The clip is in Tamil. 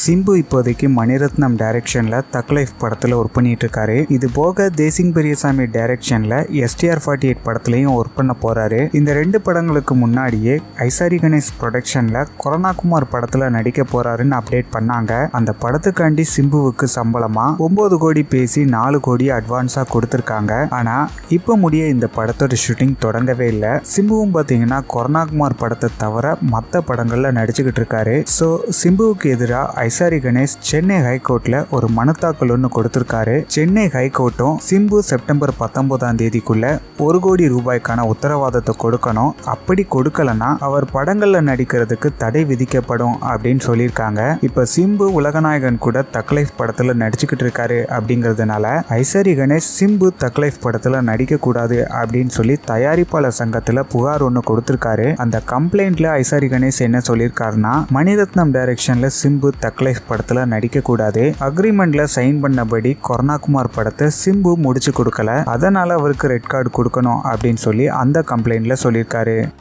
சிம்பு இப்போதைக்கு மணிரத்னம் டைரக்ஷனில் தக் லைஃப் படத்தில் ஒர்க் பண்ணிட்டு இருக்காரு இது போக தேசிங் பெரியசாமி டைரக்ஷனில் எஸ்டிஆர் ஃபார்ட்டி எயிட் படத்துலையும் ஒர்க் பண்ண போறாரு. இந்த ரெண்டு படங்களுக்கு முன்னாடியே ஐசாரி கணேஷ் ப்ரொடக்ஷனில் கொரோனாகுமார் படத்தில் நடிக்க போறாருன்னு அப்டேட் பண்ணாங்க. அந்த படத்துக்காண்டி சிம்புவுக்கு சம்பளமா ஒன்பது கோடி பேசி நாலு கோடி அட்வான்ஸாக கொடுத்துருக்காங்க. ஆனால் இப்போ முடிய இந்த படத்தோட ஷூட்டிங் தொடங்கவே இல்லை. சிம்புவும் பார்த்தீங்கன்னா கொரோனாகுமார் படத்தை தவிர மற்ற படங்களில் நடிச்சுக்கிட்டு இருக்காரு. ஸோ சிம்புவுக்கு எதிராக ஐசாரி கணேஷ் சென்னை ஹைகோர்ட்ல ஒரு மனு தாக்கல் ஒன்று கொடுத்திருக்காரு. சென்னை ஹைகோர்ட்டும் சிம்பு செப்டம்பர் பத்தொன்பதாம் தேதிக்குள்ள ஒரு கோடி ரூபாய்க்கான உத்தரவாதத்தை கொடுக்கணும். அப்படி கொடுக்கலனா அவர் படங்கள்ல நடிக்கிறதுக்கு தடை விதிக்கப்படும் அப்படின்னு சொல்லியிருக்காங்க. இப்ப சிம்பு உலகநாயகன் கூட தக்லைஃப் படத்துல நடிச்சுக்கிட்டு இருக்காரு அப்படிங்கிறதுனால ஐசாரி கணேஷ் சிம்பு தக்லைஃப் படத்துல நடிக்க கூடாது அப்படின்னு சொல்லி தயாரிப்பாளர் சங்கத்துல புகார் ஒன்று கொடுத்திருக்காரு. அந்த கம்ப்ளைண்ட்ல ஐசாரி கணேஷ் என்ன சொல்லியிருக்காருன்னா மணிரத்னம் டைரக்ஷன்ல சிம்பு தக் தக்லைஃப் படத்துல நடிக்க கூடாது அக்ரிமெண்ட்ல சைன் பண்ணபடி கொரோனாகுமார் படத்தை சிம்பு முடிச்சு கொடுக்கல. அதனால அவருக்கு ரெட் கார்டு கொடுக்கணும் அப்படின்னு சொல்லி அந்த கம்ப்ளைண்ட்ல சொல்லியிருக்காரு.